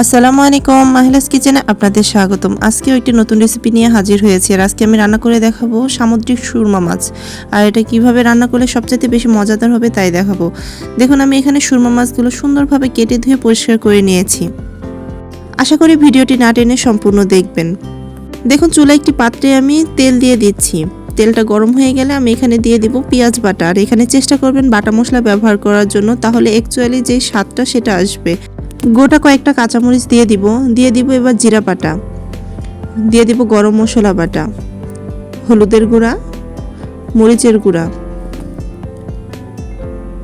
আসসালামু আলাইকুম, মাহিলাস কিচেনে আপনাদের স্বাগতম। আজকেও একটি নতুন রেসিপি নিয়ে হাজির হয়েছি আর আজকে আমি রান্না করে দেখাবো সামুদ্রিক সুরমা মাছ। আর এটা কীভাবে রান্না করলে সবচেয়ে বেশি মজাদার হবে তাই দেখাবো। দেখুন, আমি এখানে সুরমা মাছগুলো সুন্দরভাবে কেটে ধুয়ে পরিষ্কার করে নিয়েছি। আশা করি ভিডিওটি না টেনে সম্পূর্ণ দেখবেন। দেখুন চুলা একটি পাত্রে আমি তেল দিয়ে দিচ্ছি। তেলটা গরম হয়ে গেলে আমি এখানে দিয়ে দিব পেঁয়াজ বাটা। আর এখানে চেষ্টা করবেন বাটা মশলা ব্যবহার করার জন্য, তাহলে অ্যাকচুয়ালি যে স্বাদটা সেটা আসবে। গোটা কয়েকটা কাঁচামরিচ দিয়ে দিব দিয়ে দিব এবার জিরা বাটা। দিয়ে দিব গরম মশলা বাটা, হলুদের গুঁড়া, মরিচের গুঁড়া,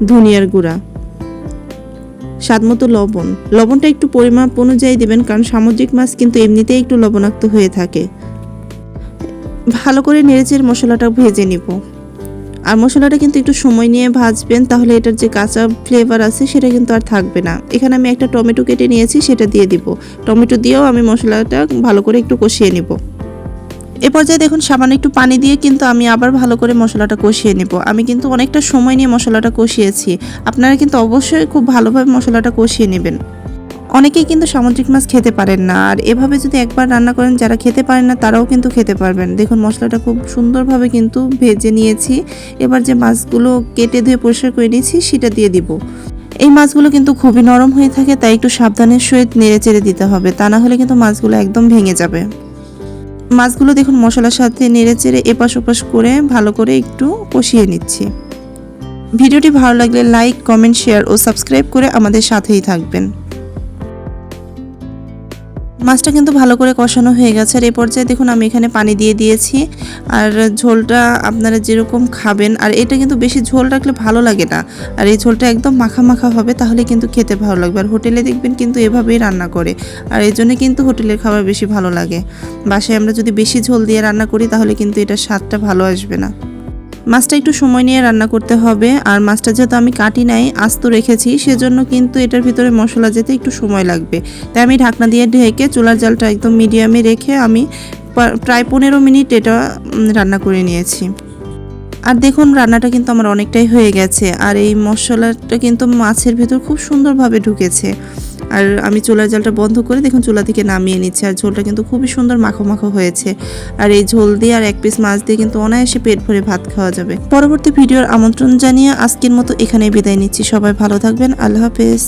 ধনিয়ার গুঁড়া স্বাদ মতো লবণ। লবণটা একটু পরিমাপ অনুযায়ী দেবেন, কারণ সামুদ্রিক মাছ কিন্তু এমনিতেই একটু লবণাক্ত হয়ে থাকে। ভালো করে নেড়েচের মশলাটা ভেজে নিব। আর মশলাটা কিন্তু একটু সময় নিয়ে ভাজবেন, তাহলে এটার যে কাঁচা ফ্লেভার আছে সেটা কিন্তু আর থাকবে না। এখানে আমি একটা টমেটো কেটে নিয়েছি, সেটা দিয়ে দিব। টমেটো দিয়েও আমি মশলাটা ভালো করে একটু কষিয়ে নিব। এ পর্যায়ে দেখুন, সামান্য একটু পানি দিয়ে কিন্তু আমি আবার ভালো করে মশলাটা কষিয়ে নেব। আমি কিন্তু অনেকটা সময় নিয়ে মশলাটা কষিয়েছি। আপনারা কিন্তু অবশ্যই খুব ভালোভাবে মশলাটা কষিয়ে নেবেন। অনেকেই কিন্তু সামুদ্রিক মাছ খেতে পারেন না। আর এভাবে যদি একবার রান্না করেন, যারা খেতে পারেন না, তারাও কিন্তু খেতে পারবেন। দেখুন, মশলাটা খুব সুন্দরভাবে কিন্তু ভেজে নিয়েছি। এবার যে মাছগুলো কেটে ধুয়ে পরিষ্কার করে নিয়েছি, সেটা দিয়ে দিব। এই মাছগুলো কিন্তু খুবই নরম হয়ে থাকে, তাই একটু সাবধানের সহিত নেড়ে চেড়ে দিতে হবে। তা না হলে কিন্তু মাছগুলো একদম ভেঙে যাবে। মাছগুলো দেখুন, মশলার সাথে নেড়ে চেড়ে এপাশ ওপাশ করে ভালো করে একটু কষিয়ে নিচ্ছি। ভিডিওটি ভালো লাগলে লাইক, কমেন্ট, শেয়ার ও সাবস্ক্রাইব করে আমাদের সাথেই থাকবেন। মাছটা কিন্তু ভালো করে কষানো হয়ে গেছে। আর এই পর্যায়ে দেখুন, আমি এখানে পানি দিয়ে দিয়েছি। আর ঝোলটা আপনারা যেরকম খাবেন, আর এটা কিন্তু বেশি ঝোল রাখলে ভালো লাগে না। আর এই ঝোলটা একদম মাখা মাখা হবে, তাহলে কিন্তু খেতে ভালো লাগবে। আর হোটেলে দেখবেন কিন্তু এভাবেই রান্না করে। আর এই জন্য কিন্তু হোটেলের খাবার বেশি ভালো লাগে। বাসায় আমরা যদি বেশি ঝোল দিয়ে রান্না করি, তাহলে কিন্তু এটা স্বাদটা ভালো আসবে না। মাছটা একটু সময় নিয়ে রান্না করতে হবে। আর মাছটা যেহেতু আমি কাটি নাই, আস্ত রেখেছি, সেজন্য কিন্তু এটার ভিতরে মশলা যেতে একটু সময় লাগবে। তাই আমি ঢাকনা দিয়ে ঢেকে চুলার জালটা একদম মিডিয়ামে রেখে আমি প্রায় পনেরো মিনিট এটা রান্না করে নিয়েছি। আর দেখুন, রান্নাটা কিন্তু আমার অনেকটাই হয়ে গেছে। আর এই মশলাটা কিন্তু মাছের ভিতর খুব সুন্দরভাবে ঢুকেছে। আর আমি চুলার জালটা বন্ধ করে দেখুন চুলা থেকে নামিয়ে নিচ্ছি। আর ঝোলটা কিন্তু খুবই সুন্দর মাখো মাখো হয়েছে। আর এই ঝোল দিয়ে আর এক পিস মাছ দিয়ে কিন্তু অনায়াসে পেট ভরে ভাত খাওয়া যাবে। পরবর্তী ভিডিওর আমন্ত্রণ জানিয়ে আজকের মতো এখানে বিদায় নিচ্ছি। সবাই ভালো থাকবেন। আল্লাহ হাফেজ।